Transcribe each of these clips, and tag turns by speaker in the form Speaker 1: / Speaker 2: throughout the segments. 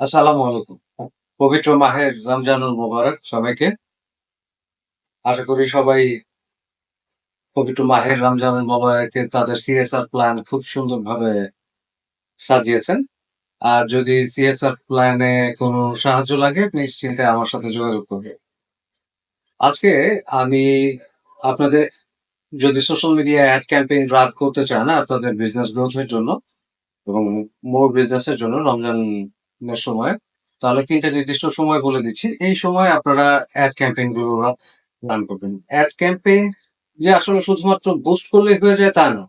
Speaker 1: আসসালামু আলাইকুম। পবিত্র মাহের রমজানুল মোবারক সবাইকে। আশা করি সবাই পবিত্র মাহের রমজানুল মোবারকে তাদের সিএসআর প্ল্যান খুব সুন্দরভাবে সাজিয়েছেন। আর যদি সিএসআর প্ল্যানে কোনো সাহায্য লাগে, নিশ্চিন্তে আমার সাথে যোগাযোগ করবে আজকে আমি আপনাদের, যদি social media ad campaign run করতে চান আপনাদের বিজনেস গ্রোথের জন্য এবং মোর বিজনেসের জন্য রমজানের সময়। তাহলে তিনটা নির্দিষ্ট সময় বলে দিচ্ছি। এই সময় আপনারা অ্যাড ক্যাম্পেইনগুলো রান করবেন। অ্যাড ক্যাম্পেইন যে আসলে শুধুমাত্র বুস্ট করলে হয়ে যায় তা না।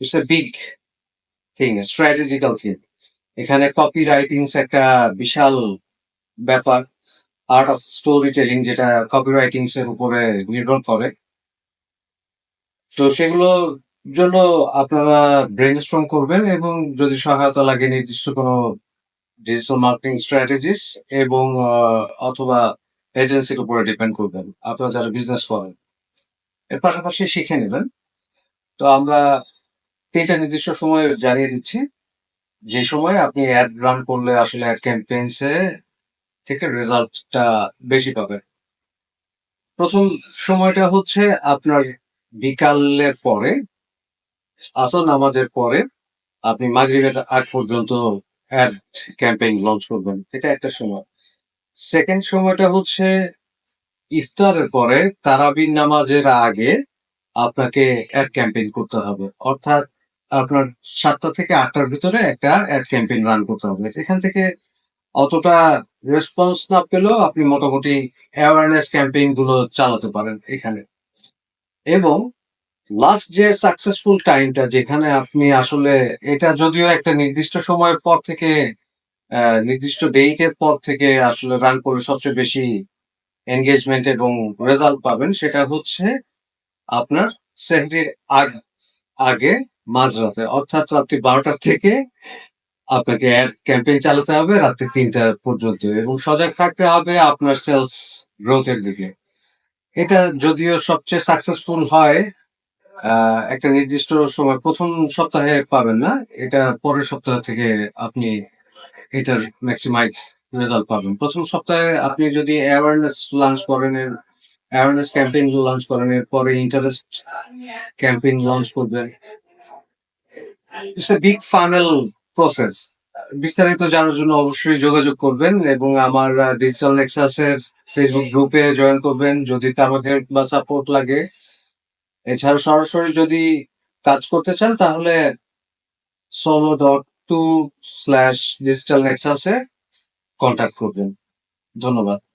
Speaker 1: It's a big thing strategical thing এখানে কপি রাইটিংস একটা বিশাল ব্যাপার। আর্ট অফ স্টোরি টেলিং যেটা কপি রাইটিংস এর উপরে নির্ভর করে। তো সেগুলোর জন্য আপনারা ব্রেন স্ট্রং করবেন এবং যদি সহায়তা লাগে নির্দিষ্ট কোনো ডিজিটাল মার্কেটিং স্ট্র্যাটেজিস এবং অথবা এজেন্সির উপরে ডিপেন্ড করবেন। আপনারা যারা বিজনেস করেন, এর পাশাপাশি শিখে নেবেন। তো আমরা তিনটা নির্দিষ্ট সময় জানিয়ে দিচ্ছি। যে সময় আপনি অ্যাড রান করলে আসলে অ্যাড ক্যাম্পেইনসে থেকে রেজাল্টটা বেশি পাবেন। প্রথম সময়টা হচ্ছে আপনার বিকালের পরে আসল নামাজের পরে আপনি মাগরিবের আগ পর্যন্ত অ্যাড ক্যাম্পেইন লঞ্চ করবেন, এটা একটা সময়। সেকেন্ড সময়টা হচ্ছে ইফতারের পরে তারাবির নামাজের আগে আপনাকে অ্যাড ক্যাম্পেইন করতে হবে। অর্থাৎ আপনার সাতটা থেকে আটটার ভিতরে একটা অ্যাড ক্যাম্পেইন রান করতে হবে। এখান থেকে অতটা রেসপন্স না পেলেও আপনি মোটামুটি অ্যাওয়ারনেস ক্যাম্পেইনগুলো চালাতে পারেন এখানে। এবং লাস্ট যে সাকসেসফুল টাইমটা যেখানে আপনি আসলে এটা যদিও একটা নির্দিষ্ট সময়ের পর থেকে নির্দিষ্ট ডেটের পর থেকে আসলে রান করে সবচেয়ে বেশি এনগেজমেন্ট এবং রেজাল্ট পাবেন, সেটা হচ্ছে আপনার সেহরির আগ, আগে মাঝরাতে। অর্থাৎ রাত্রি বারোটার থেকে আপনাকে অ্যাড ক্যাম্পেইন চালাতে হবে রাত্রি তিনটা পর্যন্ত এবং সজাগ থাকতে হবে আপনার সেলস গ্রোথের দিকে। এটা যদিও সবচেয়ে সাকসেসফুল হয় একটা নির্দিষ্ট সময়, প্রথম সপ্তাহে পাবেন না, এটা পরের সপ্তাহ থেকে আপনি এটার ম্যাক্সিমাইজ রেজাল্ট পাবেন। প্রথম সপ্তাহে আপনি যদি অ্যাওয়ারনেস লঞ্চ করেন অ্যাওয়ারনেস ক্যাম্পেইন লঞ্চ করেন, এরপরে ইন্টারেস্ট ক্যাম্পেইন লঞ্চ করবেন। It's a big funnel process বিস্তারিত জানার জন্য অবশ্যই যোগাযোগ করবেন এবং আমার ডিজিটাল নেক্সাসের ফেসবুক গ্রুপে জয়েন করবেন। যদি তার হেল্প বা সাপোর্ট লাগে এছাড়া সরাসরি যদি কাজ করতে চান, তাহলে solo dot to slash digital নেক্সাসে contact করবেন। ধন্যবাদ।